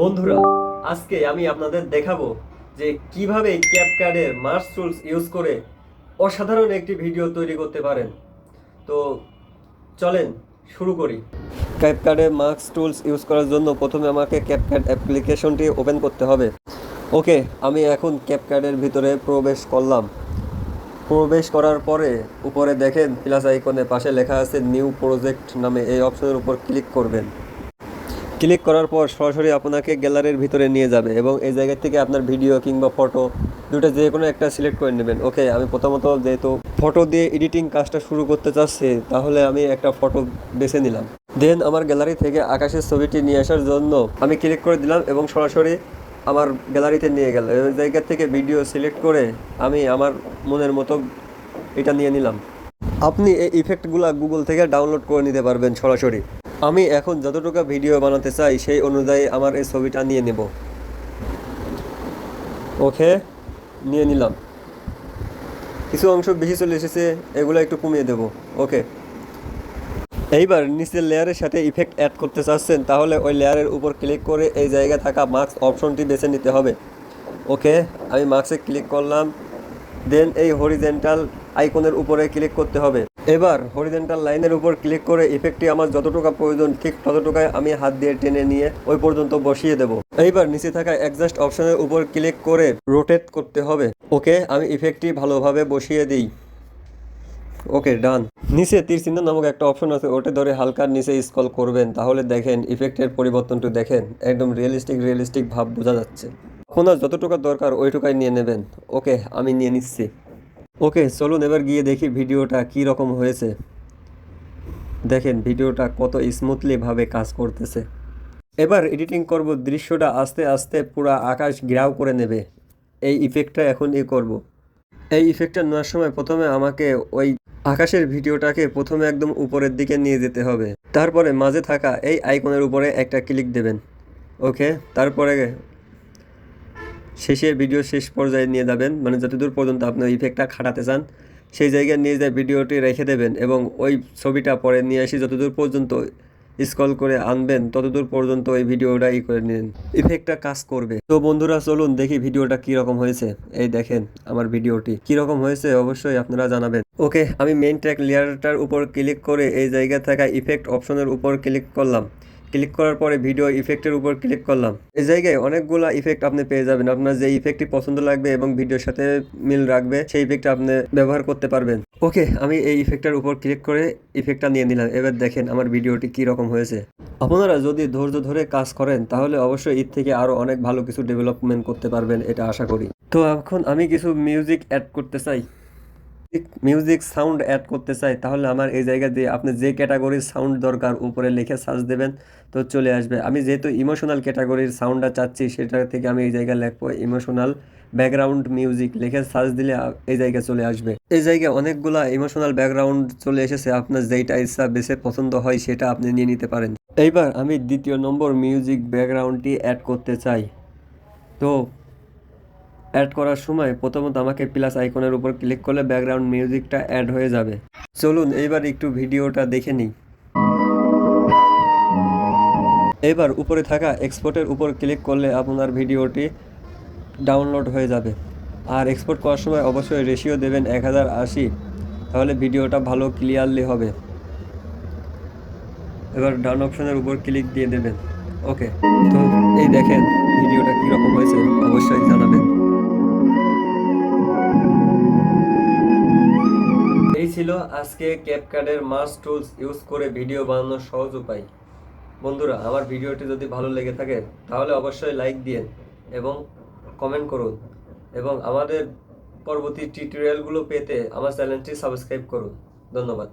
বন্ধুরা, আজকে আমি আপনাদের দেখাবো যে কীভাবে ক্যাপকার্ডের মার্স টুলস ইউজ করে অসাধারণ একটি ভিডিও তৈরি করতে পারেন। তো চলেন শুরু করি। ক্যাপকার্ডে মার্কস টুলস ইউজ করার জন্য প্রথমে আমাকে ক্যাপকার্ড অ্যাপ্লিকেশনটি ওপেন করতে হবে। ওকে, আমি এখন ক্যাপকার্ডের ভিতরে প্রবেশ করলাম। প্রবেশ করার পরে উপরে দেখেন প্লাস আইকনে পাশে লেখা আছে নিউ প্রজেক্ট নামে এই অপশনের উপর ক্লিক করবেন। ক্লিক করার পর সরাসরি আপনাকে গ্যালারির ভিতরে নিয়ে যাবে এবং এই জায়গা থেকে আপনার ভিডিও কিংবা ফটো দুটো যে কোনো একটা সিলেক্ট করে নেবেন। ওকে, আমি প্রথমত যেহেতু ফটো দিয়ে এডিটিং কাজটা শুরু করতে চাচ্ছি, তাহলে আমি একটা ফটো বেছে নিলাম। দেন আমার গ্যালারি থেকে আকাশের ছবিটি নিয়ে আসার জন্য আমি ক্লিক করে দিলাম এবং সরাসরি আমার গ্যালারিতে নিয়ে গেল। ওই জায়গা থেকে ভিডিও সিলেক্ট করে আমি আমার মনের মতো এটা নিয়ে নিলাম। আপনি এই ইফেক্টগুলো গুগল থেকে ডাউনলোড করে নিতে পারবেন সরাসরি। আমি এখন যতটুকু ভিডিও বানাতে চাই, সেই অনুযায়ী আমার এই ছবিটা নিয়ে নেব। ওকে, নিয়ে নিলাম। কিছু অংশ বেশি চলে এসেছে, এগুলো একটু কমিয়ে দেব। ওকে। এইবার নিচের লেয়ারের সাথে ইফেক্ট অ্যাড করতে চাচ্ছেন, তাহলে ওই লেয়ারের উপর ক্লিক করে এই জায়গায় থাকা মার্কস অপশনটি বেছে নিতে হবে। ওকে, আমি মার্কসে ক্লিক করলাম দেন এই হরিজেন্টাল আইকনের উপরে ক্লিক করতে হবে। এবার হরিজেন্টাল লাইনের উপর ক্লিক করে ইফেক্টটি আমার যতটুকু প্রয়োজন, ঠিক ততটুকায় আমি হাত দিয়ে টেনে নিয়ে ওই পর্যন্ত বসিয়ে দেব। এইবার নিচে থাকা অ্যাডজাস্ট অপশনের উপর ক্লিক করে রোটেট করতে হবে। ওকে, আমি ইফেক্টটি ভালোভাবে বসিয়ে দিই। ওকে ডান নিচে তীর চিহ্ন নামক একটা অপশন আছে, ওটা ধরে হালকা নিচে স্কল করবেন। তাহলে দেখেন ইফেক্টের পরিবর্তনটা দেখেন, একদম রিয়েলিস্টিক রিয়েলিস্টিক ভাব বোঝা যাচ্ছে। আপনার যতটুকু দরকার ওইটুকাই নিয়ে নেবেন। ওকে, আমি নিয়ে নিচ্ছি। ওকে, চলুন এবার গিয়ে দেখি ভিডিওটা কী রকম হয়েছে। দেখেন, ভিডিওটা কত স্মুথলিভাবে কাজ করতেছে। এবার এডিটিং করব, দৃশ্যটা আস্তে আস্তে পুরো আকাশ গ্রাও করে নেবে। এই ইফেক্টটা এখন এ করব। এই ইফেক্টটা নেওয়ার সময় প্রথমে আমাকে ওই আকাশের ভিডিওটাকে প্রথমে একদম উপরের দিকে নিয়ে যেতে হবে। তারপরে মাঝে থাকা এই আইকনের উপরে একটা ক্লিক দেবেন। ওকে, তারপরে শেষে ভিডিও শেষ পর্যায়ে নিয়ে যাবেন। মানে যতদূর পর্যন্ত আপনি ওই ইফেক্টটা খাটাতে চান, সেই জায়গায় নিয়ে যায় ভিডিওটি রেখে দেবেন এবং ওই ছবিটা পরে নিয়ে এসে যতদূর পর্যন্ত স্ক্রল করে আনবেন, ততদূর পর্যন্ত এই ভিডিওটা ই করে নিন। ইফেক্টটা কাজ করবে। তো বন্ধুরা, চলুন দেখি ভিডিওটা কি রকম হয়েছে। এই দেখেন আমার ভিডিওটি। কি রকম হয়েছে অবশ্যই আপনারা জানাবেন। ওকে, আমি মেইন ট্র্যাক লেয়ারটার উপর ক্লিক করে এই জায়গা থাকা ইফেক্ট অপশনের উপর ক্লিক করলাম। ক্লিক করার পরে ভিডিও ইফেক্টের উপর ক্লিক করলাম। এই জায়গায় অনেকগুলা ইফেক্ট আপনি পেয়ে যাবেন। আপনার যে ইফেক্টটি পছন্দ লাগবে এবং ভিডিওর সাথে মিল রাখবে, সেই ইফেক্ট আপনি ব্যবহার করতে পারবেন। ওকে, আমি এই ইফেক্টটার উপর ক্লিক করে ইফেক্টটা নিয়ে নিলাম। এবার দেখেন আমার ভিডিওটি কি রকম হয়েছে। আপনারা যদি ধৈর্য ধরে কাজ করেন, তাহলে অবশ্যই এর থেকে আরও অনেক ভালো কিছু ডেভেলপমেন্ট করতে পারবেন, এটা আশা করি। তো এখন আমি কিছু মিউজিক অ্যাড করতে চাই। মিউজিক সাউন্ড অ্যাড করতে চাই, তাহলে আমার এই জায়গা দিয়ে আপনি যে ক্যাটাগরির সাউন্ড দরকার উপরে লিখে সার্চ দেবেন, তো চলে আসবে। আমি যেহেতু ইমোশনাল ক্যাটাগরির সাউন্ডটা চাচ্ছি, সেটা থেকে আমি এই জায়গায় লিখব ইমোশনাল ব্যাকগ্রাউন্ড মিউজিক লিখে সার্চ দিলে এই জায়গায় চলে আসবে। এই জায়গায় অনেকগুলা ইমোশনাল ব্যাকগ্রাউন্ড চলে এসেছে। আপনার যেইটা ইচ্ছা বেশি পছন্দ হয়, সেটা আপনি নিয়ে নিতে পারেন। এইবার আমি দ্বিতীয় নম্বর মিউজিক ব্যাকগ্রাউন্ডটি অ্যাড করতে চাই। তো অ্যাড করার সময় প্রথমত আমাকে প্লাস আইকনের উপর ক্লিক করলে ব্যাকগ্রাউন্ড মিউজিকটা অ্যাড হয়ে যাবে। চলুন এইবার একটু ভিডিওটা দেখে নিই। এবার উপরে থাকা এক্সপোর্টের উপর ক্লিক করলে আপনার ভিডিওটি ডাউনলোড হয়ে যাবে। আর এক্সপোর্ট করার সময় অবশ্যই রেশিও দেবেন এক হাজার আশি, তাহলে ভিডিওটা ভালো ক্লিয়ারলি হবে। এবার ডান অপশনের উপর ক্লিক দিয়ে দেবেন। ওকে তো এই দেখেন, ভিডিওটা আজকে ক্যাপকার্ডের মাস টুলস ইউজ করে ভিডিও বানানোর সহজ উপায়। বন্ধুরা, আমার ভিডিওটি যদি ভালো লেগে থাকে, তাহলে অবশ্যই লাইক দিন এবং কমেন্ট করুন এবং আমাদের পরবর্তী টিউটোরিয়ালগুলো পেতে আমার চ্যানেলটি সাবস্ক্রাইব করুন। ধন্যবাদ।